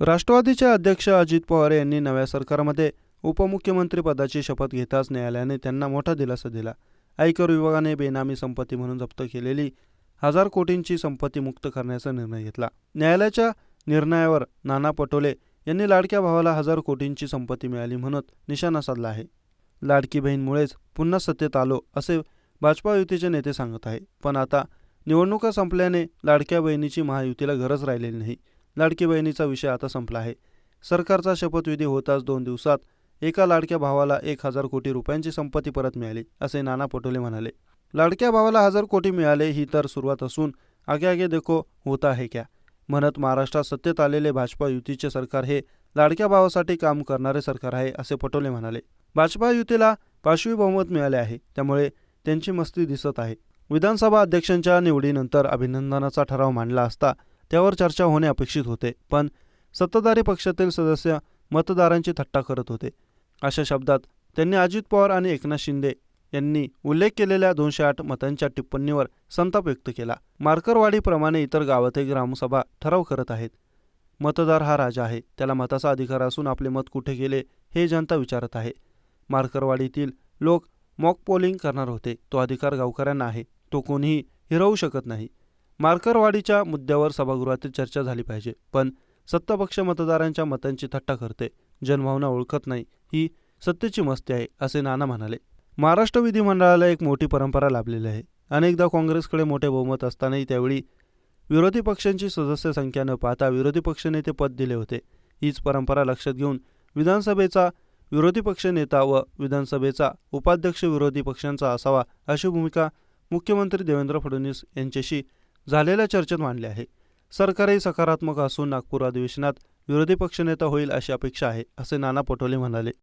राष्ट्रवादीचे अध्यक्ष अजित पवार यांनी नव्या सरकारमध्ये उपमुख्यमंत्रीपदाची शपथ घेताच न्यायालयाने त्यांना मोठा दिलासा दिला. आयकर विभागाने बेनामी संपत्ती म्हणून जप्त केलेली हजार कोटींची संपत्ती मुक्त करण्याचा निर्णय घेतला. न्यायालयाच्या निर्णयावर नाना पटोले यांनी लाडक्या भावाला हजार कोटींची संपत्ती मिळाली म्हणत निशाणा साधला आहे. लाडकी बहीणमुळेच पुन्हा सत्तेत आलो असे भाजपा युतीचे नेते सांगत आहे. पण आता निवडणुका संपल्याने लाडक्या बहिणीची महायुतीला गरज राहिलेली नाही. लाडकी बहिणीचा विषय आता संपला आहे. सरकारचा शपथविधी होताच दोन दिवसात एका लाडक्या भावाला एक हजार कोटी रुपयांची संपत्ती परत मिळाली असे नाना पटोले म्हणाले. लाडक्या भावाला हजार कोटी मिळाले ही तर सुरुवात असून आगे आगे देखो होता है क्या? म्हणत महाराष्ट्रात सत्तेत आलेले भाजपा युतीचे सरकार हे लाडक्या भावासाठी काम करणारे सरकार आहे असे पटोले म्हणाले. भाजपा युतीला पाशवी बहुमत मिळाले आहे त्यामुळे त्यांची मस्ती दिसत आहे. विधानसभा अध्यक्षांच्या निवडीनंतर अभिनंदनाचा ठराव मांडला असता त्यावर चर्चा होणे अपेक्षित होते पण सत्ताधारी पक्षातील सदस्य मतदारांची थट्टा करत होते. अशा शब्दात त्यांनी अजित पवार आणि एकनाथ शिंदे यांनी उल्लेख केलेल्या दोनशे आठ मतांच्या टिप्पणीवर संताप व्यक्त केला. मार्करवाडीप्रमाणे इतर गावातही ग्रामसभा ठराव करत आहेत. मतदार हा राजा आहे त्याला मताचा अधिकार असून आपले मत कुठे गेले हे जनता विचारत आहे. मार्करवाडीतील लोक मॉक पोलिंग करणार होते तो अधिकार गावकऱ्यांना आहे तो कोणीही हिरवू शकत नाही. मार्करवाडीच्या मुद्द्यावर सभागृहातील चर्चा झाली पाहिजे पण सत्तापक्ष मतदारांच्या मतांची थट्टा करते जनभावना ओळखत नाही ही सत्तेची मस्ती आहे असे नाना म्हणाले. महाराष्ट्र विधिमंडळाला एक मोठी परंपरा लाभलेली आहे. अनेकदा काँग्रेसकडे मोठे बहुमत असतानाही त्यावेळी विरोधी पक्षांची सदस्य संख्या न पाहता विरोधी पक्षनेते पद दिले होते. हीच परंपरा लक्षात घेऊन विधानसभेचा विरोधी पक्षनेता व विधानसभेचा उपाध्यक्ष विरोधी पक्षांचा असावा अशी भूमिका मुख्यमंत्री देवेंद्र फडणवीस यांच्याशी झालेल्या चर्चेत मांडले आहे. सरकारही सकारात्मक असून नागपूर अधिवेशनात विरोधी पक्षनेता होईल अशी अपेक्षा आहे असे नाना पटोले म्हणाले.